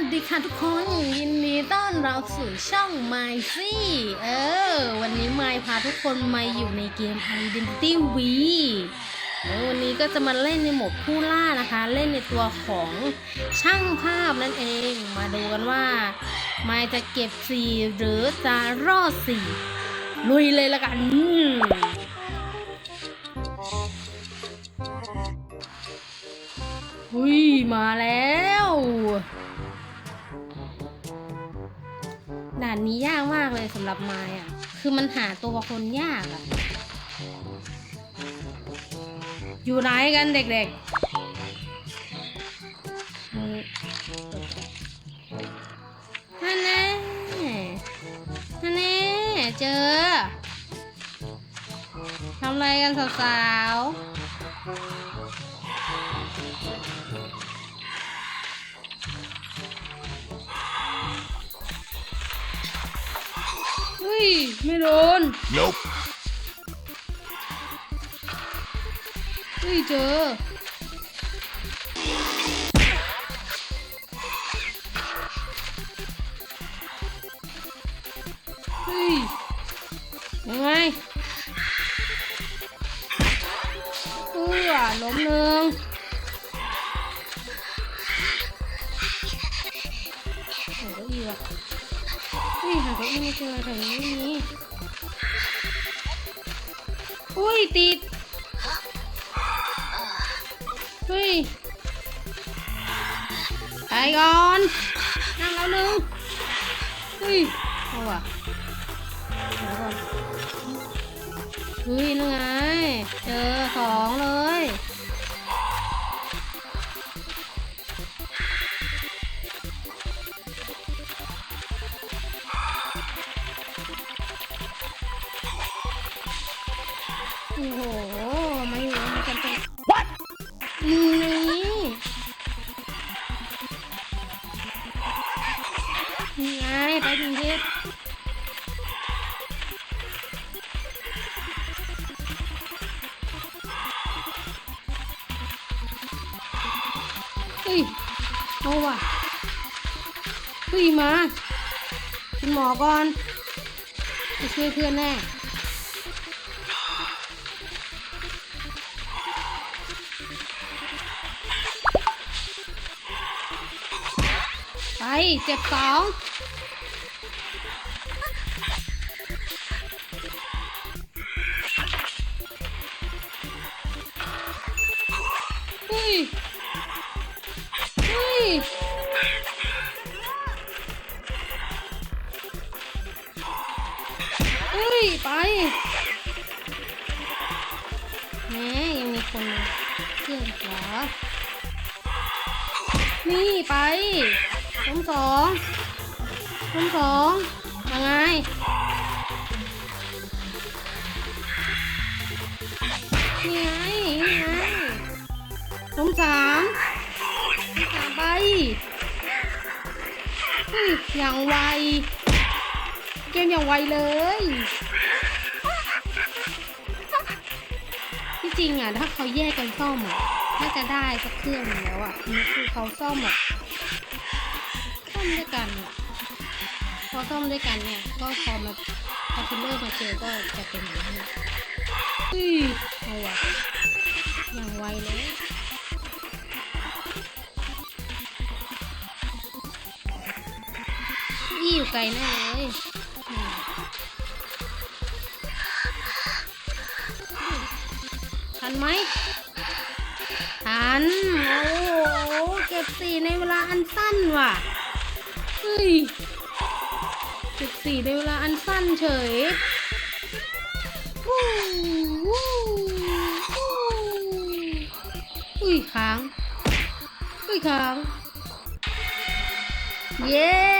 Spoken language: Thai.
วัสดีค่ะทุกคนยินดีต้อนรับสู่ช่องไมซี่เออ วันนี้ไมพาทุกคนมาอยู่ในเกม Identity V วันนี้ก็จะมาเล่นในโหมดผู้ล่านะคะ เล่นในตัวของช่างภาพนั่นเอง มาดูกันว่า ไมจะเก็บสีหรือจะรอดสีลุยเลยละกันอืมอุ้ยมาแล้วานนี้ยากมากเลยสำหรับไม้อะคือมันหาตัวคนยากอะอยู่ไหนกันเด็กๆนั่นแน่นั่นแน่เจอ ทำอะไรกันสาวๆ ย ไม่โดน Nope. เฮ้ยเจอ เฮ้ยยังไงเออล้มหนึ่ง เฮ้ยหาเก้าอี้ไม่เจอแถวนี้ไม่มีอุ้ยติด เฮ้ยไปก่อน นั่งแล้วหนึ่งเฮ้ยเอาว่ะเดี๋ยวก่อนเฮ้ยนั่นไง เจอสองเลย อ้โหมาอยู่มากันเป็น What? นี่นี่ไงไปกรุงเทพเฮ้ยเอาว่ะเฮ้ยมาคุณหมอก่อนไปช่วยเพื่อนแน่ ไปเจ็บสองเฮ้ยเฮ้ยเฮ้ย ไปแหมยังมีคนเพื่อนเหรอนี่ไป ล้มสองล้มสองยังไงนี่ไงนี่ไงล้มสามล้มสามไปอุ้ยอย่างไว เกมอย่างไวเลยที่จริงอะถ้าเขาแยกกันซ่อมอะน่าจะได้สักเครื่องหนึงแล้วอะนี่คือเขาซ่อมแบบ ซ่อมด้วยกันอะพอซ่อมด้วยกันเนี่ย ก็พอมาพอคิลเลอร์มาเจอก็จะเป็นอย่างนี้เฮ้ยเอาวะอย่างไวเลยนี่อยู่ไกลแน่เลยทันไหมทัน โอ้โหเก็บสี่ในเวลาอันสั้นว่ะ เฮ้ยเก็บสี่ในเวลาอันสั้นเฉยอุ้ยค้างอุ้ยค้าง เย้